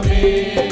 me.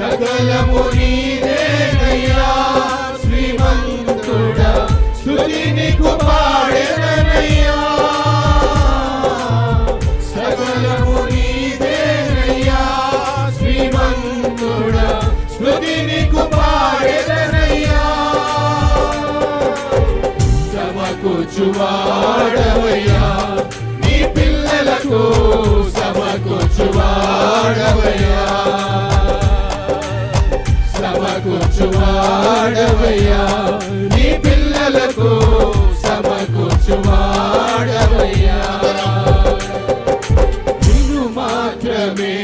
సకలము నీదేనయ్యా శ్రీమంతుడా స్తుతి నీకు పాడెదనయ్యా సకలము నీదేనయ్యా శ్రీమంతుడా స్తుతి నీకు పాడెదనయ్యా సమకూర్చువాడవయ్యా నీ పిల్లలకు సమకూర్చువాడవయ్యా సమకూర్చువాడవయ్యా నీ పిల్లలకు సమకూర్చువాడవయ్యా. నిన్ను మాత్రమే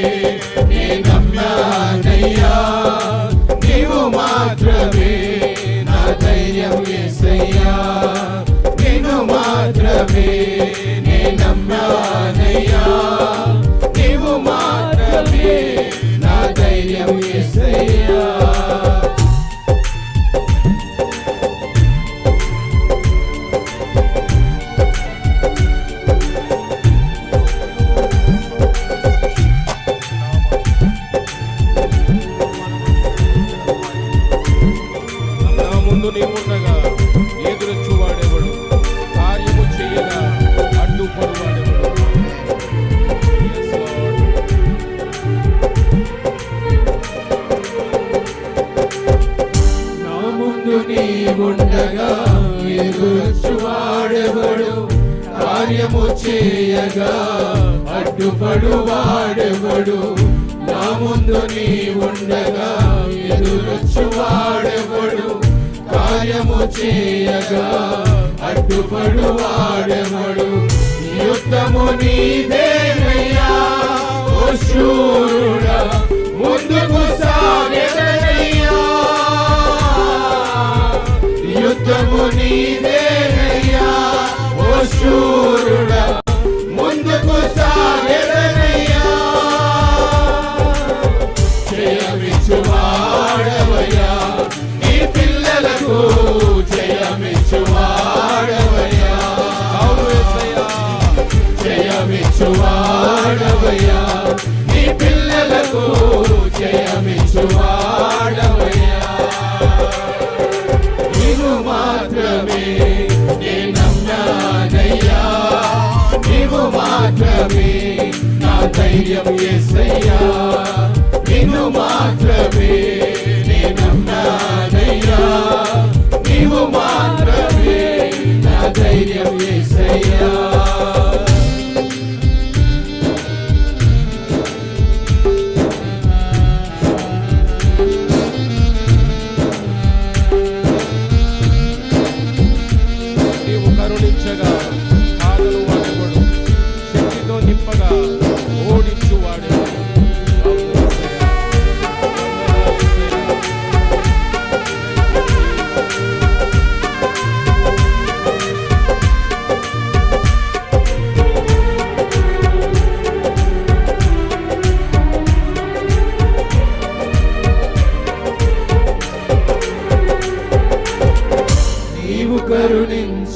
నీ నమ్మానయ్యా. నీవు మాత్రమే నా ధైర్యం యేసయ్యా నిన్ను మాత్రమే నీ నమ్మానయ్యా. నీవు మాత్రమే నా ధైర్యం యేసయ్యా చేయగా అడ్డుపడువాడెవడు? నా ముందు నీ ఉండగా ఎదురొచ్చువాడెవడు? కార్యము చేయగా అడ్డుపడువాడెవడు? యుద్ధము నీదేనయ్యా ఓ శూరుడా ముందుకు మాత్రమే నా ధైర్యం ఎస్సయ్యా నిన్ను మాత్రమే నే నీవు మాత్రమే నా ధైర్యం ఎస్సయ్యా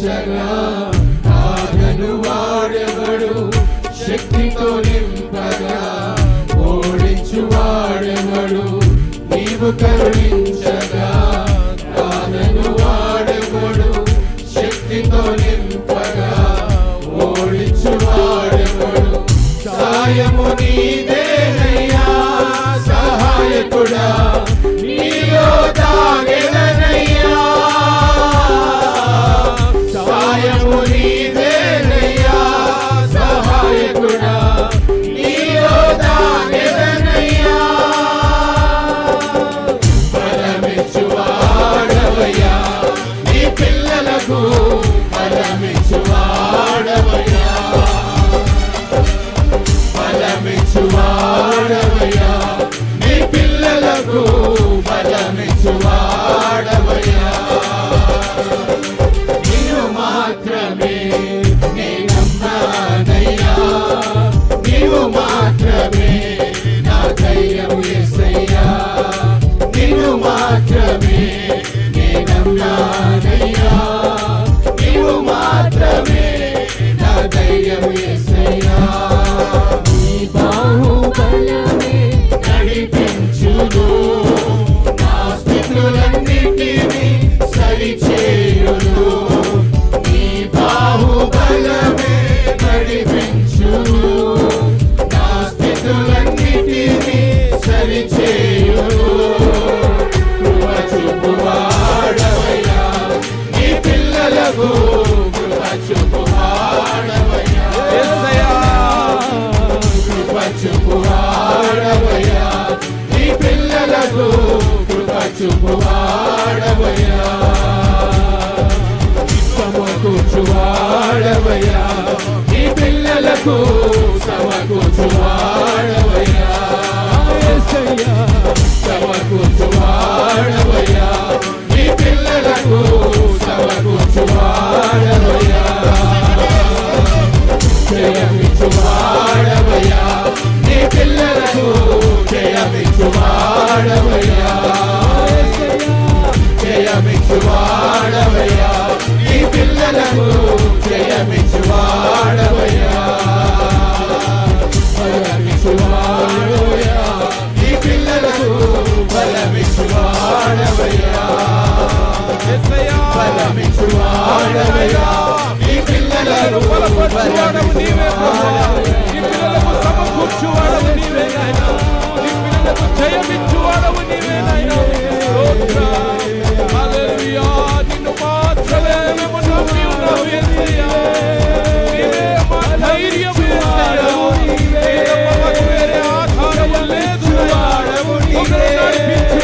Instagram. Holy go. సమకూర్చువాడవయ్యా నీ పిల్లలకు 예.